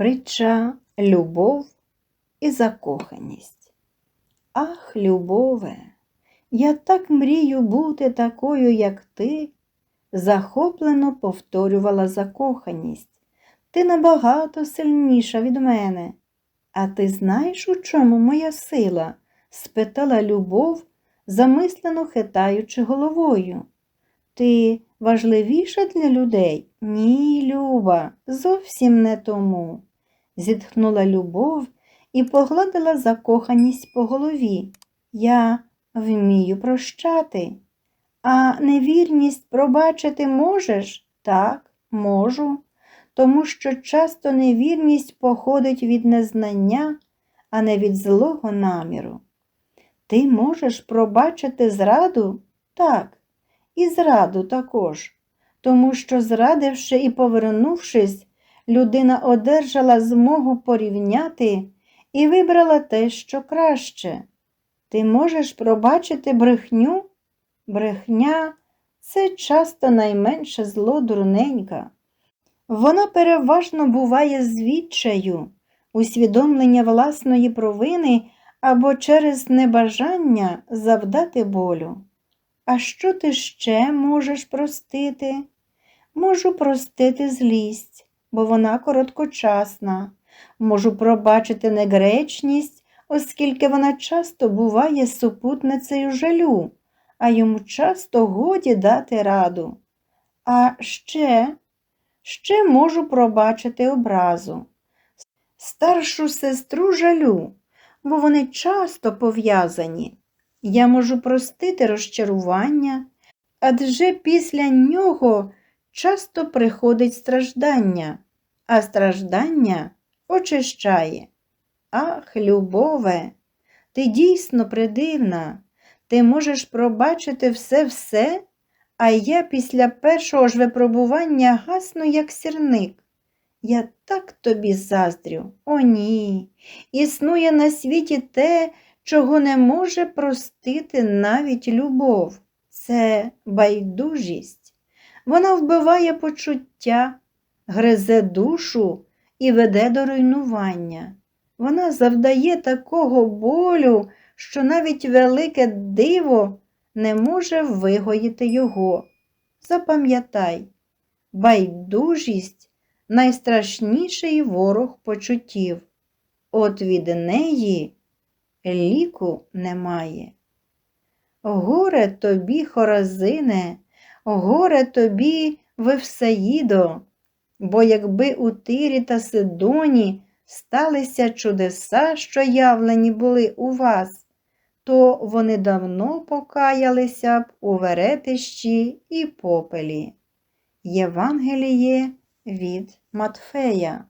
Притча Любов і закоханість. Ах, любове, я так мрію бути такою, як ти, захоплено повторювала закоханість. Ти набагато сильніша від мене. А ти знаєш, у чому моя сила? спитала любов, замислено хитаючи головою. Ти важливіша для людей? Ні, Люба, зовсім не тому. Зітхнула любов і погладила закоханість по голові. Я вмію прощати. А невірність пробачити можеш? Так, можу, тому що часто невірність походить від незнання, а не від злого наміру. Ти можеш пробачити зраду? Так, і зраду також, тому що, зрадивши і повернувшись, людина одержала змогу порівняти і вибрала те, що краще. Ти можеш пробачити брехню? Брехня це часто найменше зло дурненька. Вона переважно буває звідчаю, усвідомлення власної провини або через небажання завдати болю. А що ти ще можеш простити? Можу простити злість, бо вона короткочасна. Можу пробачити негречність, оскільки вона часто буває супутницею жалю, а йому часто годі дати раду. А ще, ще можу пробачити образу, старшу сестру жалю, бо вони часто пов'язані. Я можу простити розчарування, адже після нього часто приходить страждання, а страждання очищає. Ах, любове, ти дійсно придивна, ти можеш пробачити все-все, а я після першого ж випробування гасну, як сірник. Я так тобі заздрю. О, ні. Існує на світі те, чого не може простити навіть любов. Це байдужість. Вона вбиває почуття, гризе душу і веде до руйнування. Вона завдає такого болю, що навіть велике диво не може вигоїти його. Запам'ятай, байдужість найстрашніший ворог почуттів. От від неї ліку немає. Горе тобі, Хоразине, горе тобі, Вевсаїдо, бо якби у Тирі та Сидоні сталися чудеса, що явлені були у вас, то вони давно покаялися б у веретищі і попелі. Євангеліє від Матфея